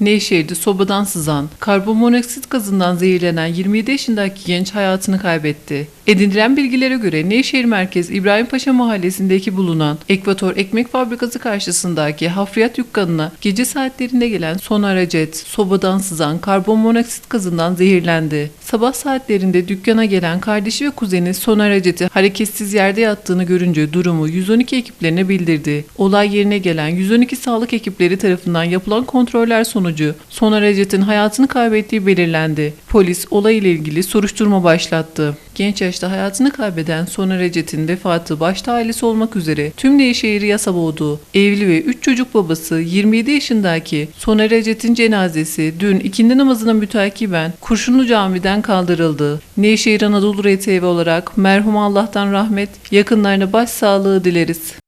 Nevşehir'de sobadan sızan, karbonmonoksit gazından zehirlenen 27 yaşındaki genç hayatını kaybetti. Edinilen bilgilere göre Nevşehir Merkez İbrahimpaşa Mahallesi'ndeki bulunan Ekvator Ekmek Fabrikası karşısındaki hafriyat dükkanına gece saatlerinde gelen Sonar Acet, sobadan sızan karbonmonoksit gazından zehirlendi. Sabah saatlerinde dükkana gelen kardeşi ve kuzeni Sonar Acet'i hareketsiz yerde yattığını görünce durumu 112 ekiplerine bildirdi. Olay yerine gelen 112 sağlık ekipleri tarafından yapılan kontroller sonucu Sonar Acet'in hayatını kaybettiği belirlendi. Polis olay ile ilgili soruşturma başlattı. Genç yaşta hayatını kaybeden Soner Ecet'in vefatı başta ailesi olmak üzere tüm Nevşehir'i yasa boğdu. Evli ve 3 çocuk babası 27 yaşındaki Soner Ecet'in cenazesi dün ikindi namazına mütakiben Kurşunlu Cami'den kaldırıldı. Nevşehir Anadolu RTV olarak merhum Allah'tan rahmet, yakınlarına başsağlığı dileriz.